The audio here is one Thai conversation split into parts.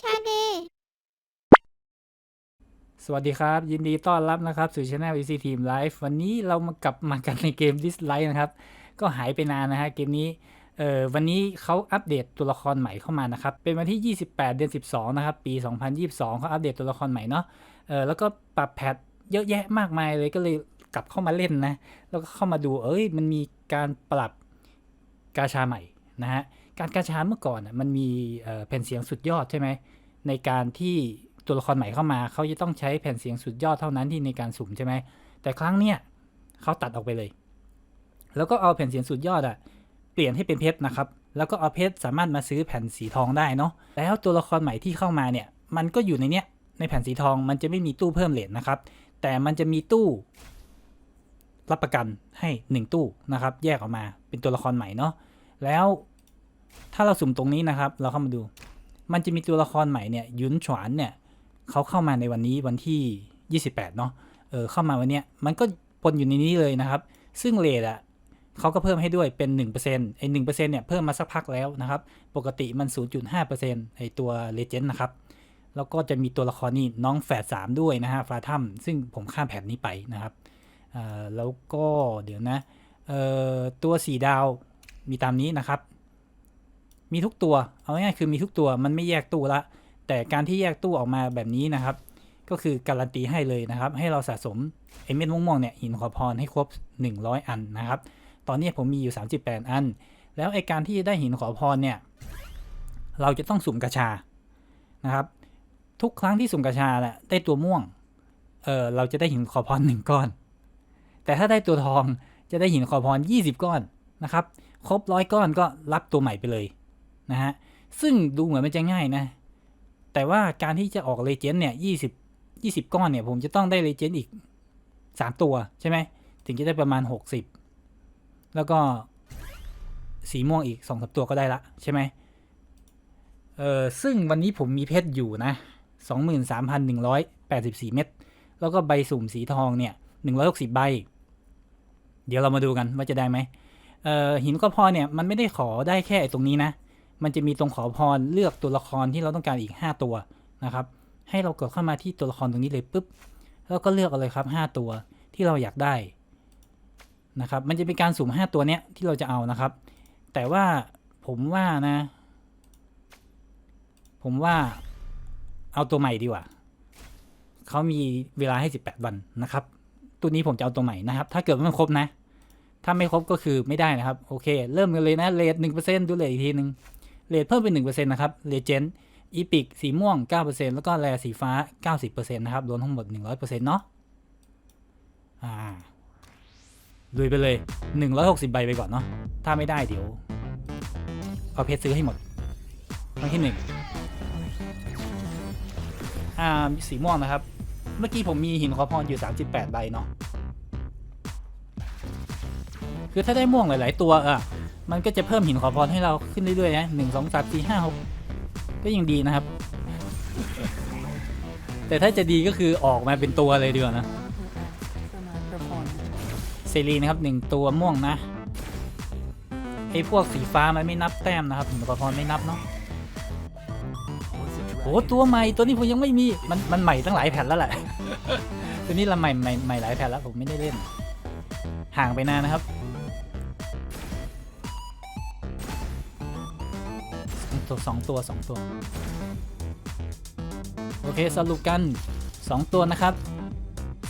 ชาเดสวัสดีครับ ยินดีต้อนรับนะครับสู่ช anel EC Team Live วันนี้เรามากลับมากันในเกม Dislike นะครับ ก็หายไปนานนะฮะเกมนี้เอ่อวันนี้เขาอัปเดตตัวละครใหม่เข้ามานะครับ เป็นวันที่ 28 เดือน 12 นะครับ ปี 2022เขาอัปเดตตัวละครใหม่เนาะเอ่อแล้วก็ปรับแพทเยอะแยะมากมายเลยก็เลยกลับเข้ามาเล่นนะ แล้วก็เข้ามาดูเอ้ยมันมีการปรับกาชาใหม่นะฮะ การกาชาเมื่อก่อนมันมีแผ่นเสียงสุดยอดใช่ไหมในการที่ตัวละครใหม่เข้ามาเขาจะต้องใช้แผ่นเสียงสุดยอดเท่านั้นที่ในการสุ่มใช่ไหมแต่ครั้งเนี้ยเขาตัดออกไปเลย แล้วก็เอาแผ่นเสียงสุดยอดอะเปลี่ยนให้เป็นเพชรนะครับ แล้วก็เอาเพชรสามารถมาซื้อแผ่นสีทองได้เนาะแล้วตัวละครใหม่ที่เข้ามาเนี่ย มันก็อยู่ในเนี้ยในแผ่นสีทองมันจะไม่มีตู้เพิ่มเหรียญนะครับ แต่มันจะมีตู้ รับประกันให้หนึ่งตู้นะครับ แยกออกมาเป็นตัวละครใหม่เนาะแล้ว ถ้าเราสุ่มตรงนี้นะครับ เราเข้ามาดู มันจะมีตัวละครใหม่เนี่ยยุนฉวานเนี่ยเขาเข้ามาในวันนี้วันที่ 28 เนาะเออเข้ามาวันเนี้ยมันก็ปนอยู่ในนี้เลยนะครับ ซึ่งเลทอะเขาก็เพิ่มให้ด้วยเป็น 1%ไอ้1%เนี่ยเพิ่มมาสักพักแล้วนะครับ ปกติมัน 0.5%ไอ้ตัวเลเจนด์นะครับ แล้วก็จะมีตัวละครนี่น้องแฝด3ด้วยนะฮะฟาทัมซึ่งผมข้ามแผนนี้ไปนะครับอ่อแล้วก็เดี๋ยวนะเออตัว4ดาวมีตามนี้นะครับ มีทุกตัว เอาง่ายๆคือมีทุกตัวมันไม่แยกตู้ละ แต่การที่แยกตู้ออกมาแบบนี้นะครับ ก็คือการันตีให้เลยนะครับ ให้เราสะสมไอเม็ดม่วงๆเนี่ยหินขอพรให้ครบ 100 อันนะครับ ตอนนี้ผมมีอยู่ 38 อัน แล้วไอการที่ได้หินขอพรเนี่ยเราจะต้องสุ่มกระชานะครับ ทุกครั้งที่สุ่มกระชาแหละได้ตัวม่วงเออเราจะได้หินขอพรหนึ่งก้อน แต่ถ้าได้ตัวทองจะได้หินขอพร20 ก้อนนะครับ ครบร้อยก้อนก็รับตัวใหม่ไปเลย นะฮะ ซึ่งดูเหมือนมันจะง่ายนะ แต่ว่าการที่จะออกเลเจนด์เนี่ยยี่สิบยี่สิบก้อนเนี่ย ผมจะต้องได้เลเจนด์อีกสามตัวใช่ไหม ถึงจะได้ประมาณหกสิบแล้วก็สีม่วงอีกสองสามตัวก็ได้ละใช่ไหมเออซึ่งวันนี้ผมมีเพชรอยู่นะสองหมื่นสามพันหนึ่งร้อยแปดสิบสี่เม็ด แล้วก็ใบสุ่มสีทองเนี่ยหนึ่งร้อยหกสิบใบ เดี๋ยวเรามาดูกันว่าจะได้ไหมเออหินก็พอเนี่ยมันไม่ได้ขอได้แค่ตรงนี้นะ มันจะมีตรงขอพรเลือกตัวละครที่เราต้องการอีก 5 ตัวนะครับ ให้เรากดเข้ามาที่ตัวละครตรงนี้เลยปุ๊บ แล้วก็เลือกเอาเลยครับ 5 ตัวที่เราอยากได้นะครับ มันจะเป็นการสุ่ม5ตัวเนี้ยที่เราจะเอานะครับ แต่ว่าผมว่านะ ผมว่าเอาตัวใหม่ดีกว่า เขามีเวลาให้ 18 วันนะครับ ตัวนี้ผมจะเอาตัวใหม่นะครับ ถ้าเกิดว่ามันครบนะ ถ้าไม่ครบก็คือไม่ได้นะครับ โอเค เริ่มกันเลยนะเลทหนึ่งเปอร์เซ็นต์ดูเลทอีกทีหนึ่ง เลทเพิ่มเป็น1%นะครับเลเจนด์อีพิกสีม่วง 9%แล้วก็แรสีฟ้า 90%นะครับรวมทั้งหมด 100%เนาะอ่าลุยไปเลย 160 ใบไปก่อนเนาะถ้าไม่ได้เดี๋ยว เอาเพชรซื้อให้หมดครั้งที่หนึ่งอ่าสีม่วงนะครับ เมื่อกี้ผมมีหินขอพรอยู่ 38 ใบเนาะคือถ้าได้ม่วงหลาย ๆ ตัวอะ มันก็จะเพิ่มหินขอพรให้เราขึ้นเรื่อยๆนะหนึ่งสองสามสี่ห้าหกก็ยังดีนะครับ แต่ถ้าจะดีก็คือออกมาเป็นตัวเลยดีกว่านะเซรีนะครับหนึ่งตัวม่วงนะไอ้พวกสีฟ้ามันไม่นับแต้มนะครับหินขอพรไม่นับเนาะโอ้ตัวใหม่ตัวนี้ผมยังไม่มีมันมันใหม่ตั้งหลายแผ่นแล้วแหละตัวนี้ละใหม่ใหม่ใหม่หลายแผ่นแล้วผมไม่ได้เล่น ห่างไปนานนะครับ ตัวสองตัวสองตัว โอเคสรุปกัน 2 ตัวนะครับ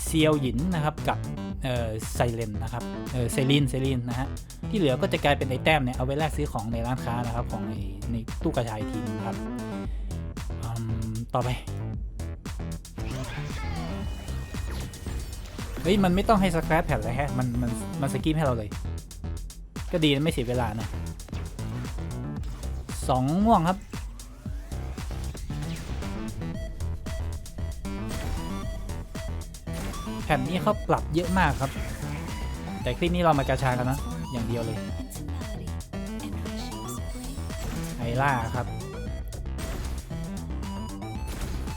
เซียวหยินนะครับกับเออไซเลนนะครับเออไซลินไซลินนะฮะที่เหลือก็จะกลายเป็นไอแต้มเนี่ยเอาไว้แลกซื้อของในร้านค้านะครับของในในตู้กระจายทีนึงครับต่อไปเฮ้ยมันไม่ต้องให้สแครปแผ่นเลยฮะมันมันมันสกิปให้เราเลย ก็ดีไม่เสียเวลานะ สองม่วงครับ แผ่นนี้เขาปรับเยอะมากครับ แต่คลิปนี้เรามากระชากันนะ อย่างเดียวเลยไฮล่าครับ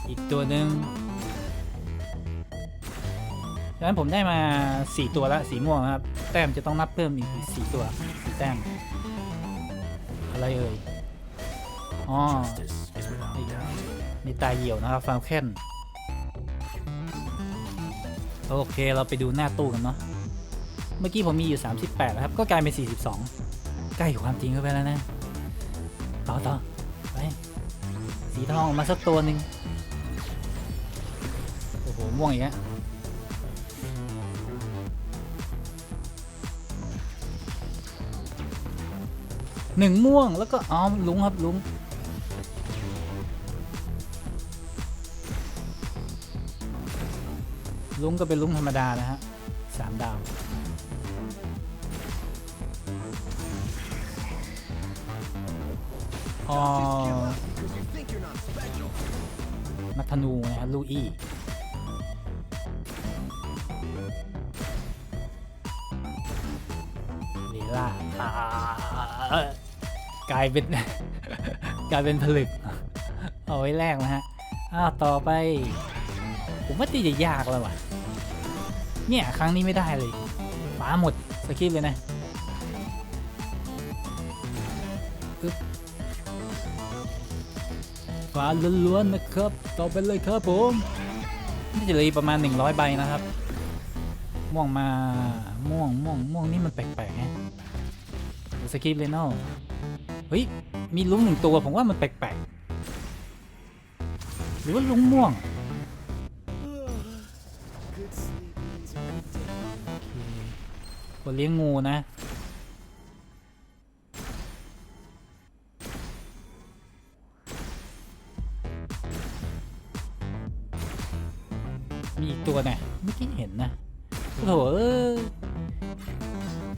อีกตัวหนึ่งดังนั้นผมได้มา 4 ตัวละสีม่วงครับ แต้มจะต้องนับเพิ่มอีก 4 ตัวสี่แต้ม อะไรเอ่ย อ๋อมีตาเหี่ยวนะครับฟาร์มแคนโอเคเราไปดูหน้าตู้กันเนาะเมื่อกี้ผมมีอยู่ 38นะครับ ก็กลายเป็น 42 ใกล้อยู่ความจริงเข้าไปแล้วนะ ต่อต่อไปสีทองออกมาสักตัวหนึ่งโอ้โห ม่วงอีกแล้วหนึ่งม่วงแล้วก็อ๋อลุงครับลุง ลุงก็เป็นลุงธรรมดานะฮะสามดาว อ๋อ นักธนูนะครับลูอี้เวล่าอ่ากลายเป็น กลายเป็นผลึก เอาไว้แรกนะฮะ อ้าว ต่อไป ผมว่าตีจะยากแล้วว่ะ เนี่ยครั้งนี้ไม่ได้เลยฟ้าหมดสกิปเลยนะฟ้าล้วนๆนะครับ ต่อไปเลยครับผมนี่จะเลยประมาณ 100 ใบนะครับ ม่วงมาม่วงม่วงม่วงนี่มันแปลกๆฮะสกิปเลยเนาะเฮ้ย มีลุงหนึ่งตัวผมว่ามันแปลกๆหรือว่าลุงม่วง คนเลี้ยงงูนะ มีอีกตัวนี่ยเมื่อกี้เห็นนะโอ้โหเอ้ย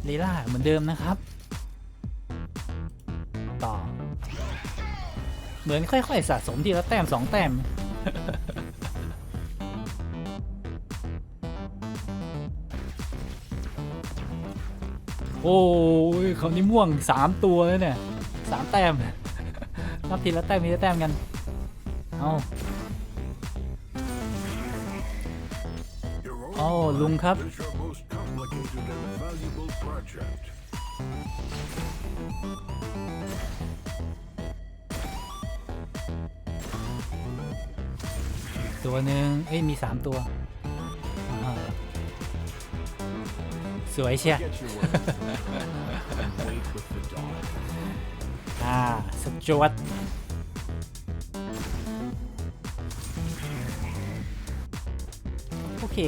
เลล่าเหมือนเดิมนะครับ ต่อ เหมือนค่อย ๆ สะสมทีละแต้มสองแต้ม โอ้ยเขานี่ม่วงสามตัวแล้วเนี่ยสามแต้มนับทีละแต้มทีละแต้มกัน เอา Oh, Oh, Lung Cup. Is your most complicated and valuable project. ตัวหนึ่งเอ้ยมีสามตัว สวยเชียอ่าสจวตโอเค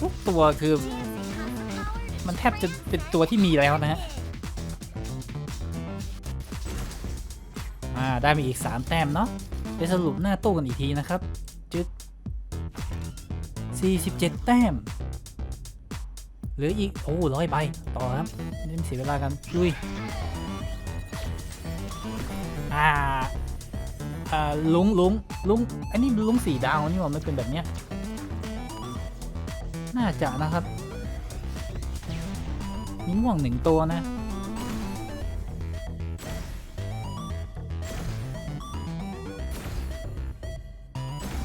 ทุกตัวคือ มันแทบจะเป็นตัวที่มีแล้วนะฮะ อ่า ได้มาอีก 3 แต้มเนาะไปสรุปหน้าตู้กันอีกทีนะครับ จึ๊ด47 แต้ม หลืออีก โอ้ร้อยใบ ต่อครับไม่เสียเวลากันลุยอ่าอ่าลุงลุงลุงอันนี้ลุงสีดาวนี่หว่ามันเป็นแบบเนี้ย น่าจะนะครับมีม่วงหนึ่งตัวนะ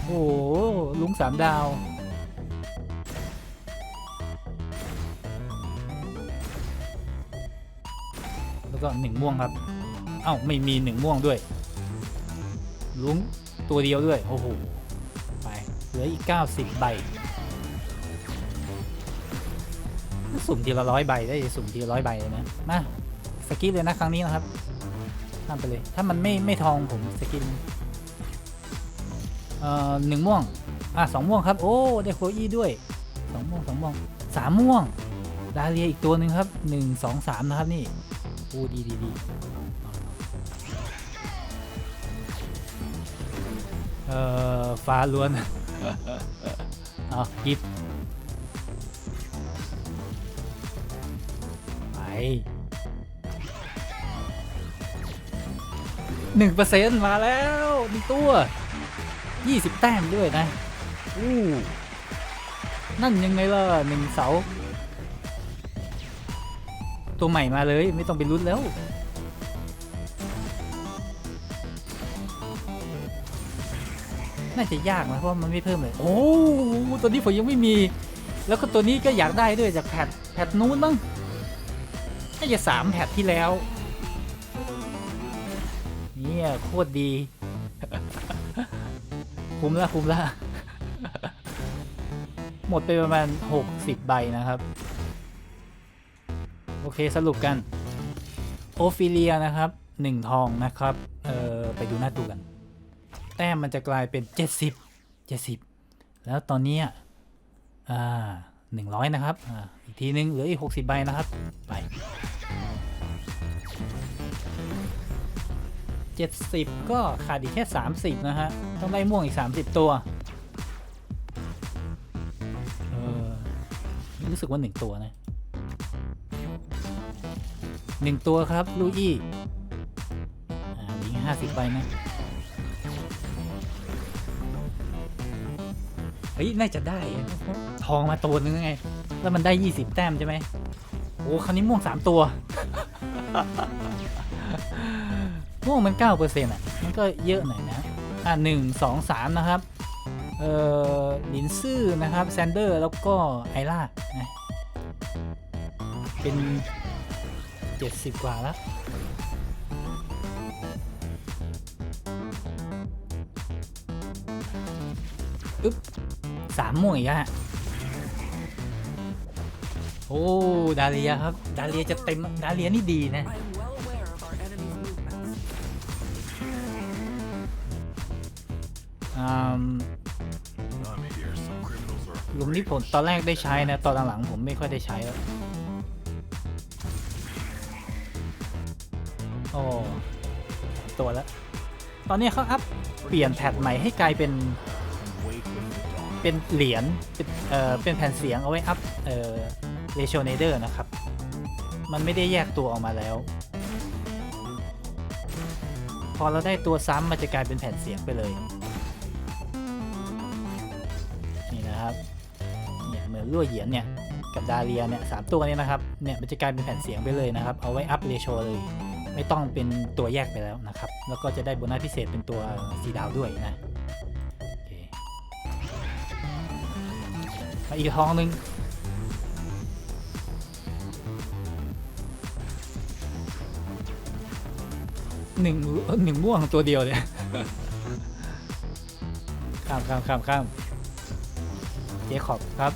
โอ้ลุงสามดาว ก็หนึ่งม่วงครับ เอ้าไม่มีหนึ่งม่วงด้วยลุงตัวเดียวด้วย โอ้โห ไป เหลืออีก 90 ใบ สุ่มทีละร้อยใบได้สุ่มทีละร้อยใบเลยนะ มาสกิปเลยนะครั้งนี้นะครับทำไปเลย ถ้ามันไม่ไม่ทองผมสกิปเอ่อหนึ่งม่วง อะสองม่วงครับ โอ้ ได้โคอี้ด้วยสองม่วงสองม่วงสามม่วง ดาเรียอีกตัวหนึ่งครับหนึ่งสองสามนะครับนี่ โอ้ดีดีดีเอ่อ ฟ้าล้วนเอากิฟไปหนึ่งเปอร์เซ็นต์มาแล้วหนึ่งตัวยี่สิบแต้มด้วยนะอู้นั่นยังไงล่ะหนึ่งเสา ตัวใหม่มาเลย ไม่ต้องไปลุ้นแล้ว น่าจะยากนะเพราะมันไม่เพิ่มเลย โอ้ตัวนี้ผมยังไม่มี แล้วก็ตัวนี้ก็อยากได้ด้วยจากแพทแพทนู้นบ้างน่าจะสามแพทที่แล้ว เนี่ยโคตรดี คุ้มละคุ้มละหมดไปประมาณ 60 ใบนะครับ โอเคสรุปกันโอฟิเลียนะครับ 1 ทองนะครับเออไปดูหน้าตูกัน แต้มมันจะกลายเป็น 70 70 แล้วตอนนี้อ่า100นะครับออีกทีนึงเหลืออีก 60 ใบนะครับ ไป 70 ก็ขาดอีกแค่ 30 นะฮะ ต้องได้ม่วงอีก 30 ตัว เออรู้สึกว่า 1 ตัวนะ 1ตัวครับ ลูอี้อ่ามีแค่50ใบนะ เฮ้ย น่าจะได้ ทองมาตัวนึงไง แล้วมันได้20แต้มใช่ไหมโอ้คราวนี้ม่วง3ตัว ม่วงมัน9%อะ มันก็เยอะหน่อยนะ อะหนึ่งสองสามนะครับ เอ่อลินซื่อนะครับ แซนเดอร์ แล้วก็ไอล่านะ เป็น 70 กว่าแล้วอึ๊บสามม่วงอีกแล้วฮะโอ้ ดาเลียครับ ดาเลียจะเต็ม ดาเลียนี่ดีนะ I am well aware of our enemy's movements. อืม I'm here. Some criminals are หลุมนี้ผมตอนแรกได้ใช้นะ ตอนหลังๆผมไม่ค่อยได้ใช้แล้ว โอ้ตัวแล้ว ตอนนี้เขาอัพเปลี่ยนแพทใหม่ให้กลายเป็น เป็นเหรียญเป็นเอ่อเป็นแผ่นเสียงเอาไว้อัพเอ่อเรโชเนเดอร์นะครับ มันไม่ได้แยกตัวออกมาแล้ว พอเราได้ตัวซ้ำมันจะกลายเป็นแผ่นเสียงไปเลย นี่นะครับเนี่ยเหมือนลั่วเหยียนเนี่ยกับดาเรียเนี่ยสามตัวนี้นะครับ เนี่ยมันจะกลายเป็นแผ่นเสียงไปเลยนะครับ เอาไว้อัพเรโชเลย ไม่ต้องเป็นตัวแยกไปแล้วนะครับ แล้วก็จะได้โบนัสพิเศษเป็นตัวสีดาวด้วยนะมาอีกทองหนึ่งหนึ่งหนึ่งม่วงตัวเดียวเนี่ยข้ามข้ามข้ามข้ามเจคอบครับ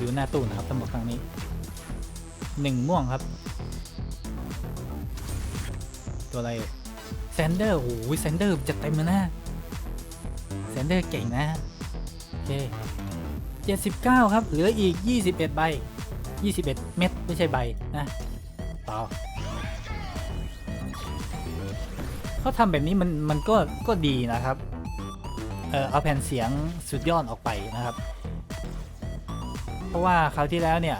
ดูหน้าตู้นะครับตำรวจครั้งนี้หนึ่งม่วงครับ ตัวอะไรแซนเดอร์โอ้ยแซนเดอร์จะเต็มเลยนะแซนเดอร์เก่งนะโอเคเจ็ดสิบเก้าครับ เหลืออีกยี่สิบเอ็ดใบยี่สิบเอ็ดเม็ดไม่ใช่ใบนะต่อเขาทำแบบนี้มันมันก็ก็ดีนะครับ เออเอาแผ่นเสียงสุดยอดออกไปนะครับ เพราะว่าคราวที่แล้วเนี่ย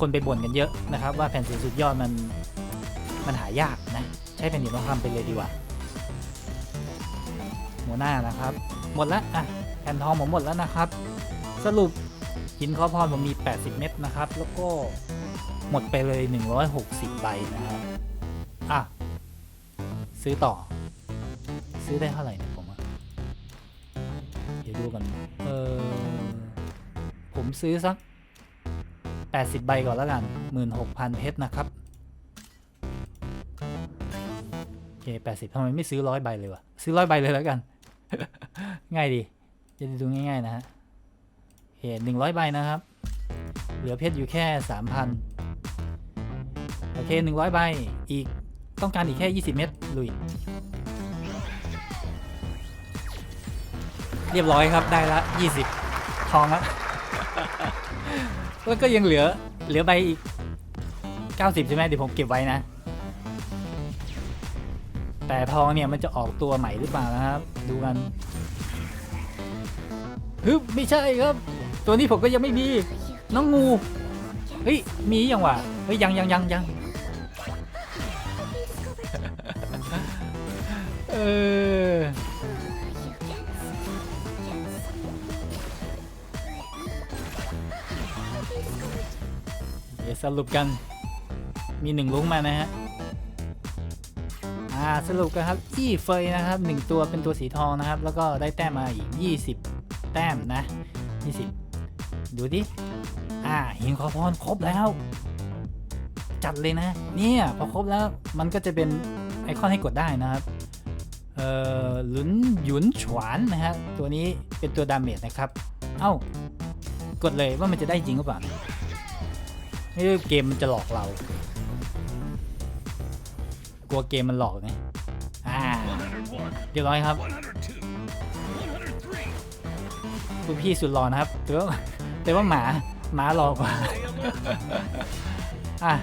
คนไปบ่นกันเยอะนะครับ ว่าแผ่นเสียงสุดยอดมันมันหายากนะ ใช้แผ่นดินทองคำไปเลยดีกว่าหมดหน้านะครับ หมดแล้วอะแผ่นทองผมหมดแล้วนะครับ สรุปหินข้อพรผมมี 80 เม็ดนะครับ แล้วก็หมดไปเลย 160 ใบนะครับอะ ซื้อต่อ ซื้อได้เท่าไหร่เนี่ยผมเดี๋ยวดูกัน ผมซื้อสัก 80 ใบก่อนแล้วกัน 16,000 เพชรนะครับ โอเค 80ทำไมไม่ซื้อร้อยใบเลยวะ ซื้อร้อยใบเลยแล้วกัน ง่ายดี จะด้ดูง่ายๆนะฮะโอเคหนึ่งร้อยใบนะครับ เหลือเพชรอยู่แค่ 3,000 โอเค 100 ใบ อีกต้องการอีกแค่ 20 เม็ดลุย เรียบร้อยครับได้ละ 20 ทองละ แล้วก็ยังเหลือเหลือใบอีก 90 ใช่ไหมเดี๋ยวผมเก็บไว้นะ แต่ทองเนี่ยมันจะออกตัวใหม่หรือเปล่านะครับ ดูกันฮึบไม่ใช่ครับ ตัวนี้ผมก็ยังไม่มีน้องงูเฮ้ยมียังวะเฮ้ยยังยังยังยังเออ สรุปกันมีหนึ่งลุงมานะฮะอ่าสรุปกันครับอี้เฟยนะครับหนึ่งตัวเป็นตัวสีทองนะครับ แล้วก็ได้แต้มมาอีก 20 แต้มนะ 20 ดูดิอ่าหินขอพรครบแล้ว จัดเลยนะ เนี่ยพอครบแล้วมันก็จะเป็นไอคอนให้กดได้นะครับเอ่อหลุนหยุนฉวนนะฮะตัวนี้เป็นตัวดาเมจนะครับ เอ้ากดเลยว่ามันจะได้จริงหรือเปล่า ไม่เกมมันจะหลอกเรา กลัวเกมมันหลอกไงอ่าเรียบร้อยครับคุณพี่สุดหล่อนะครับแต่ว่าแต่ว่าหมาหมาหลอกว่าอะ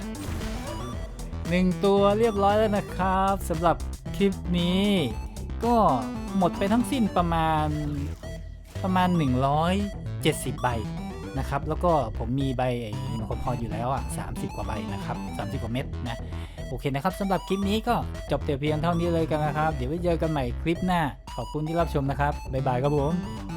หนึ่งตัวเรียบร้อยแล้วนะครับสำหรับคลิปนี้ ก็หมดไปทั้งสิ้นประมาณประมาณ 170 ใบนะครับ แล้วก็ผมมีใบไกพออยู่แล้วอะ30 กว่าใบนะครับ30 กว่าเม็ดนะโอเคนะครับสำหรับคลิปนี้ก็จบแต่เพียงเท่านี้เลยกันนะครับ เดี๋ยวไว้เจอกันใหม่คลิปหน้า ขอบคุณที่รับชมนะครับบ๊ายบายครับผม